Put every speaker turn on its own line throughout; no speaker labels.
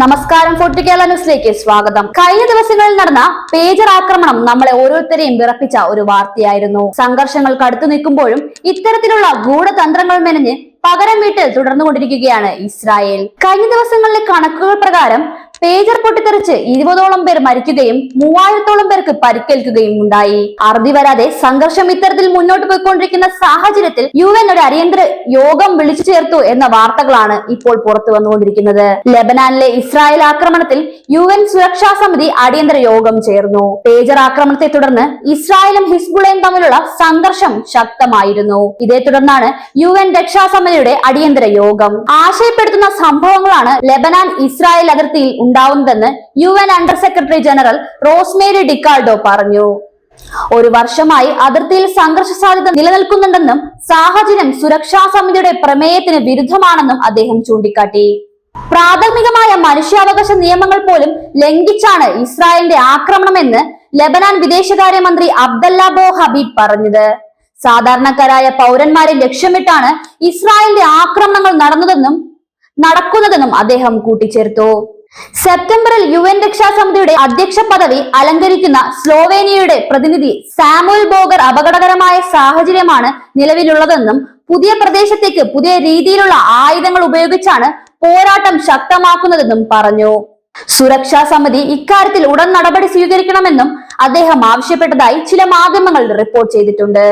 നമസ്കാരം ഫോർട്ടി കേരള ന്യൂസിലേക്ക് സ്വാഗതം. കഴിഞ്ഞ ദിവസങ്ങളിൽ നടന്ന പേജർ ആക്രമണം നമ്മളെ ഓരോരുത്തരെയും വിറപ്പിച്ച ഒരു വാർത്തയായിരുന്നു. സംഘർഷങ്ങൾ കടുത്തു നിൽക്കുമ്പോഴും ഇത്തരത്തിലുള്ള ഗൂഢതന്ത്രങ്ങൾ മെനഞ്ഞ് പകരം വീട്ടിൽ തുടർന്നുകൊണ്ടിരിക്കുകയാണ് ഇസ്രായേൽ. കഴിഞ്ഞ ദിവസങ്ങളിലെ കണക്കുകൾ പ്രകാരം പേജർ പൊട്ടിത്തെറിച്ച് ഇരുപതോളം പേർ മരിക്കുകയും മൂവായിരത്തോളം പേർക്ക് പരിക്കേൽക്കുകയും ഉണ്ടായി. അറുതി വരാതെ സംഘർഷം ഇത്തരത്തിൽ മുന്നോട്ട് പോയിക്കൊണ്ടിരിക്കുന്ന സാഹചര്യത്തിൽ യു എൻ ഒരു അടിയന്തര യോഗം വിളിച്ചു ചേർത്തു എന്ന വാർത്തകളാണ് ഇപ്പോൾ പുറത്തു വന്നുകൊണ്ടിരിക്കുന്നത്. ലെബനാനിലെ ഇസ്രായേൽ ആക്രമണത്തിൽ യു എൻ സുരക്ഷാ സമിതി അടിയന്തര യോഗം ചേർന്നു. പേജർ ആക്രമണത്തെ തുടർന്ന് ഇസ്രായേലും ഹിസ്ബുളയും തമ്മിലുള്ള സംഘർഷം ശക്തമായിരുന്നു. ഇതേ തുടർന്നാണ് യു എൻ രക്ഷാസമിതിയുടെ അടിയന്തര യോഗം. ആശയപ്പെടുത്തുന്ന സംഭവങ്ങളാണ് ലെബനാൻ ഇസ്രായേൽ അതിർത്തിയിൽ ഉണ്ടാവുന്നതെന്ന് U N under secretary general Rosemary DiCarlo പറഞ്ഞു. ഒരു വർഷമായി അതിർത്തിയിൽ സംഘർഷ സാധ്യത നിലനിൽക്കുന്നുണ്ടെന്നും സാഹചര്യം സുരക്ഷാ സമിതിയുടെ പ്രമേയത്തിന് വിരുദ്ധമാണെന്നും അദ്ദേഹം ചൂണ്ടിക്കാട്ടി. പ്രാഥമികമായ മനുഷ്യാവകാശ നിയമങ്ങൾ പോലും ലംഘിച്ചാണ് ഇസ്രായേലിന്റെ ആക്രമണമെന്ന് ലബനാൻ വിദേശകാര്യമന്ത്രി അബ്ദല്ല ബോ ഹബീബ് പറഞ്ഞത്. സാധാരണക്കാരായ പൗരന്മാരെ ലക്ഷ്യമിട്ടാണ് ഇസ്രായേലിന്റെ ആക്രമണങ്ങൾ നടന്നതെന്നും നടക്കുന്നതെന്നും അദ്ദേഹം കൂട്ടിച്ചേർത്തു. സെപ്റ്റംബറിൽ യു എൻ രക്ഷാസമിതിയുടെ അധ്യക്ഷ പദവി അലങ്കരിക്കുന്ന സ്ലോവേനിയയുടെ പ്രതിനിധി സാമുൽ ബോഗർ അപകടകരമായ സാഹചര്യമാണ് നിലവിലുള്ളതെന്നും പുതിയ പ്രദേശത്തേക്ക് പുതിയ രീതിയിലുള്ള ആയുധങ്ങൾ ഉപയോഗിച്ചാണ് പോരാട്ടം ശക്തമാക്കുന്നതെന്നും പറഞ്ഞു. സുരക്ഷാ സമിതി ഇക്കാര്യത്തിൽ ഉടൻ നടപടി സ്വീകരിക്കണമെന്നും അദ്ദേഹം ആവശ്യപ്പെട്ടതായി ചില മാധ്യമങ്ങൾ റിപ്പോർട്ട് ചെയ്തിട്ടുണ്ട്.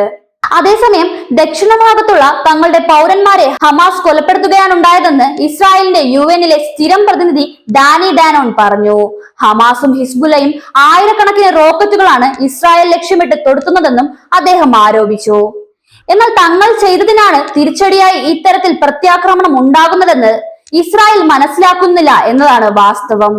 അതേസമയം ദക്ഷിണ ഭാഗത്തുള്ള തങ്ങളുടെ പൗരന്മാരെ ഹമാസ് കൊലപ്പെടുത്തുകയാണ് ഉണ്ടായതെന്ന് ഇസ്രായേലിന്റെ യു എന്നിലെ സ്ഥിരം പ്രതിനിധി ഡാനി ഡാനോൺ പറഞ്ഞു. ഹമാസും ഹിസ്ബുലയും ആയിരക്കണക്കിന് റോക്കറ്റുകളാണ് ഇസ്രായേൽ ലക്ഷ്യമിട്ട് തൊടുത്തുന്നതെന്നും അദ്ദേഹം ആരോപിച്ചു. എന്നാൽ തങ്ങൾ ചെയ്തതിനാണ് തിരിച്ചടിയായി ഇത്തരത്തിൽ പ്രത്യാക്രമണം ഉണ്ടാകുന്നതെന്ന് ഇസ്രായേൽ മനസ്സിലാക്കുന്നില്ല എന്നതാണ് വാസ്തവം.